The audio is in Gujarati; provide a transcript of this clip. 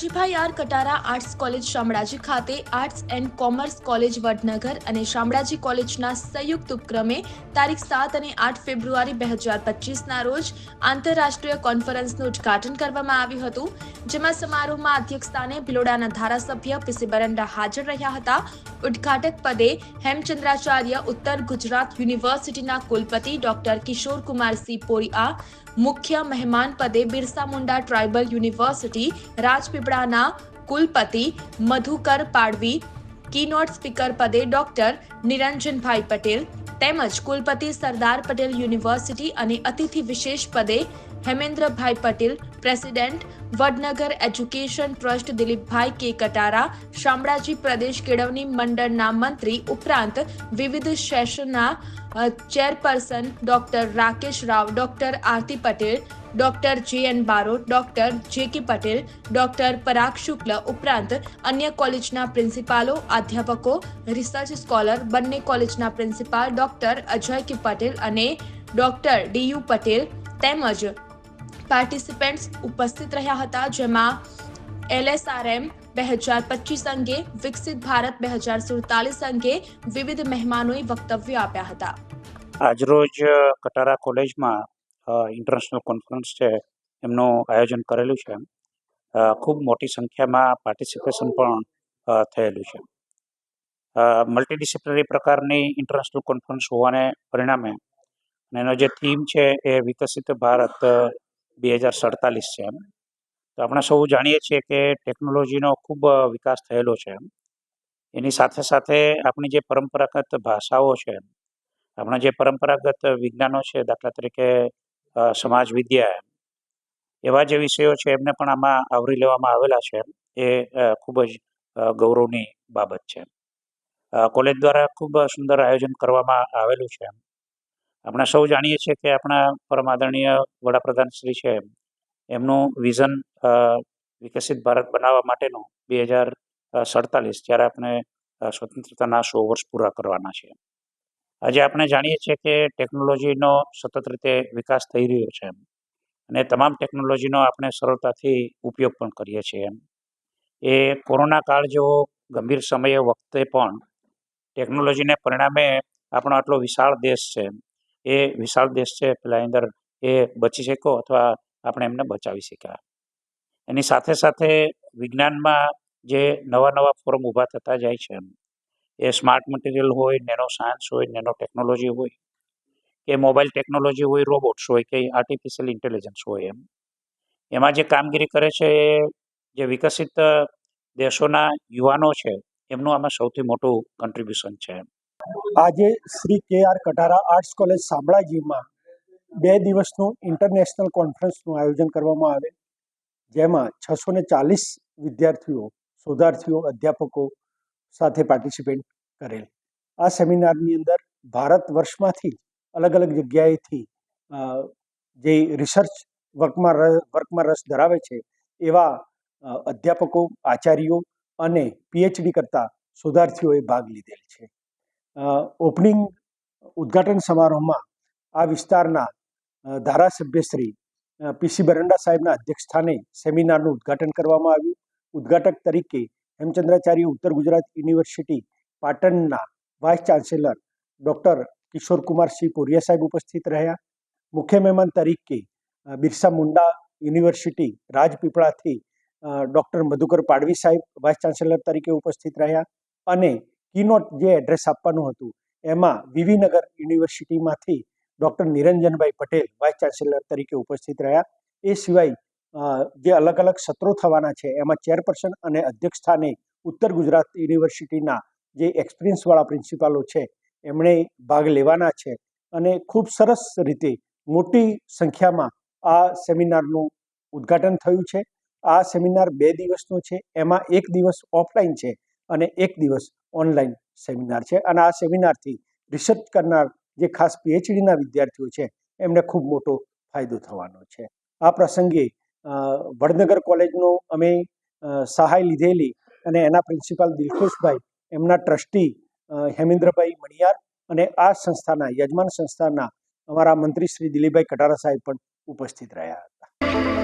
Niranjbhai R Katara arts college Shamlaji ખાતે arts and commerce college Vadnagar અને શામળાજી કોલેજના સંયુક્ત ઉપક્રમે તારીખ સાત અને આઠ ફેબ્રુઆરી બે હજાર પચીસના રોજ આંતરરાષ્ટ્રીય કોન્ફરન્સનું ઉદ્ઘાટન કરવામાં આવ્યું હતું, જેમાં સમારોહમાં અધ્યક્ષસ્થાને ભિલોડાના ધારાસભ્ય પીસી બરંડા હાજર રહ્યા હતા. ઉદ્ઘાટક પદે હેમચંદ્રાચાર્ય, ઉત્તર ગુજરાત યુનિવર્સિટીના કુલપતિ ડોક્ટર કિશોર કુમાર સી પોરિયા મુખ્ય મહેમાન પદે બિરસા મુંડા ટ્રાઇબલ યુનિવર્સિટી, રાજપીપળાના કુલપતિ મધુકર પાડવી કીનોટ સ્પીકર પદે ડોક્ટર નિરંજનભાઈ પટેલ, તેમજ કુલપતિ સરદાર પટેલ યુનિવર્સિટી અને અતિથિ વિશેષ પદે Hemendrabhai Patel president Vadnagar education trust Dilipbhai K Katara, Shamlaji પ્રદેશ કેળવણી મંડળના મંત્રી ઉપરાંત વિવિધ સેશનના chairperson doctor Rakesh Rao, doctor Aarti Patel, doctor J N Barot, doctor J K Patel, doctor પરાગ શુક્લ ઉપરાંત અન્ય કોલેજના પ્રિન્સિપાલો, અધ્યાપકો, રિસર્ચ સ્કોલર, બંને કોલેજના પ્રિન્સિપાલ ડોક્ટર અજય કે પટેલ અને ડોક્ટર ડીયુ પટેલ તેમજ પાર્ટિસિપેન્ટ્સ ઉપસ્થિત રહ્યા હતા, જેમાં એલએસઆરએમ બે હજાર પચીસ અંગે, વિકસિત ભારત બે હજાર સુડતાલીસ અંગે વિવિધ મહેમાનોએ વક્તવ્ય આપ્યા હતા. આજરોજ કટારા કોલેજમાં ઇન્ટરનેશનલ કોન્ફરન્સ છે, એમનું આયોજન કરેલું છે. ખૂબ મોટી સંખ્યામાં પાર્ટિસિપેશન પણ થયેલું છે. મલ્ટીડિસિપ્લિનરી પ્રકારની ઇન્ટરનેશનલ કોન્ફરન્સ હોવાને પરિણામે અને એનો જે થીમ છે એ વિકસિત ભારત બે હજાર સડતાલીસ છે એમ. તો આપણે સૌ જાણીએ છીએ કે ટેકનોલોજીનો ખૂબ વિકાસ થયેલો છે એમ. એની સાથે સાથે આપણી જે પરંપરાગત ભાષાઓ છે આપણા જે પરંપરાગત વિજ્ઞાનો છે, દાખલા તરીકે સમાજ વિદ્યા એવા જે વિષયો છે એમને પણ આમાં આવરી લેવામાં આવેલા છે એ ખૂબ જ ગૌરવની બાબત છે કોલેજ દ્વારા ખૂબ સુંદર આયોજન કરવામાં આવેલું છે આપણે સૌ જાણીએ છીએ કે આપણા પરમ આદરણીય વડાપ્રધાન શ્રી છે એમનું વિઝન વિકસિત ભારત બનાવવા માટેનું બે હજાર સડતાલીસ જ્યારે આપણે સ્વતંત્રતાના સો વર્ષ પૂરા કરવાના છે. આજે આપણે જાણીએ છીએ કે ટેકનોલોજીનો સતત રીતે વિકાસ થઈ રહ્યો છે અને તમામ ટેકનોલોજીનો આપણે સરળતાથી ઉપયોગ પણ કરીએ છીએ એમ. એ કોરોના કાળ જેવો ગંભીર સમય વખતે પણ ટેકનોલોજીને પરિણામે આપણો આટલો વિશાળ દેશ છે એ વિશાળ દેશ છે, પેલા અંદર એ બચી શક્યો અથવા આપણે એમને બચાવી શક્યા. એની સાથે સાથે વિજ્ઞાનમાં જે નવા નવા ફોરમ ઊભા થતા જાય છે એ સ્માર્ટ મટીરિયલ હોય, નેનો સાયન્સ હોય, નેનો ટેકનોલોજી હોય, કે મોબાઈલ ટેકનોલોજી હોય, રોબોટ્સ હોય, કે આર્ટિફિશિયલ ઇન્ટેલિજન્સ હોય એમ. એમાં જે કામગીરી કરે છે એ જે વિકસિત દેશોના યુવાનો છે, એમનું આમાં સૌથી મોટું કન્ટ્રીબ્યુશન છે આજે Shri K R Katara arts college શામળાજીમાં બે દિવસનું ઇન્ટરનેશનલ કોન્ફરન્સનું આયોજન કરવામાં આવે. જેમાં છસો ને ચાલીસ વિદ્યાર્થીઓ, શોધાર્થીઓ, અધ્યાપકો સાથે પાર્ટિસિપેટ કરેલ. આ સેમિનારની અંદર ભારત વર્ષમાંથી અલગ અલગ જગ્યાએથી જે રિસર્ચ વર્કમાં વર્કમાં રસ ધરાવે છે, એવા અધ્યાપકો, આચાર્યો અને પીએચડી કરતા શોધાર્થીઓએ ભાગ લીધેલ છે. ઓપનિંગ ઉદ્ઘાટન સમારોહમાં આ વિસ્તારના ધારાસભ્ય શ્રી પીસી બરંડા સાહેબના અધ્યક્ષસ્થાને સેમિનારનું ઉદ્ઘાટન કરવામાં આવ્યું. ઉદ્ઘાટક તરીકે હેમચંદ્રાચાર્ય ઉત્તર ગુજરાત યુનિવર્સિટી પાટણના vice chancellor doctor Kishor Kumar Singh Poriya સાહેબ ઉપસ્થિત રહ્યા. મુખ્ય મહેમાન તરીકે બિરસા મુંડા યુનિવર્સિટી રાજપીપળાથી ડૉક્ટર મધુકર પાડવી સાહેબ વાઇસ ચાન્સેલર તરીકે ઉપસ્થિત રહ્યા અને કીનોટ જે એડ્રેસ આપવાનું હતું, એમાં Vivinagar યુનિવર્સિટીમાંથી doctor Niranjanbhai Patel vice chancellor તરીકે ઉપસ્થિત રહ્યા. એ સિવાય જે અલગ અલગ સત્રો થવાના છે, એમાં ચેરપર્સન અને અધ્યક્ષ સ્થાને ઉત્તર ગુજરાત યુનિવર્સિટીના જે એક્સપિરિયન્સવાળા પ્રિન્સિપાલો છે, એમણે ભાગ લેવાના છે. અને ખૂબ સરસ રીતે મોટી સંખ્યામાં આ સેમિનારનું ઉદ્ઘાટન થયું છે. આ સેમિનાર બે દિવસનો છે, એમાં એક દિવસ ઓફલાઈન છે અને એક દિવસ ઓનલાઈન સેમિનાર છે. અને આ સેમિનારથી રિસર્ચ કરનાર જે ખાસ પીએચડીના વિદ્યાર્થીઓ છે, એમને ખૂબ મોટો ફાયદો થવાનો છે. આ પ્રસંગે વડનગર કોલેજનો અમે સહાય લીધેલી અને એના પ્રિન્સિપાલ દિલખુશભાઈ, એમના ટ્રસ્ટી હેમેન્દ્રભાઈ મણિયાર અને આ સંસ્થાના યજમાન સંસ્થાના અમારા મંત્રી શ્રી દિલીપભાઈ કટારા સાહેબ પણ ઉપસ્થિત રહ્યા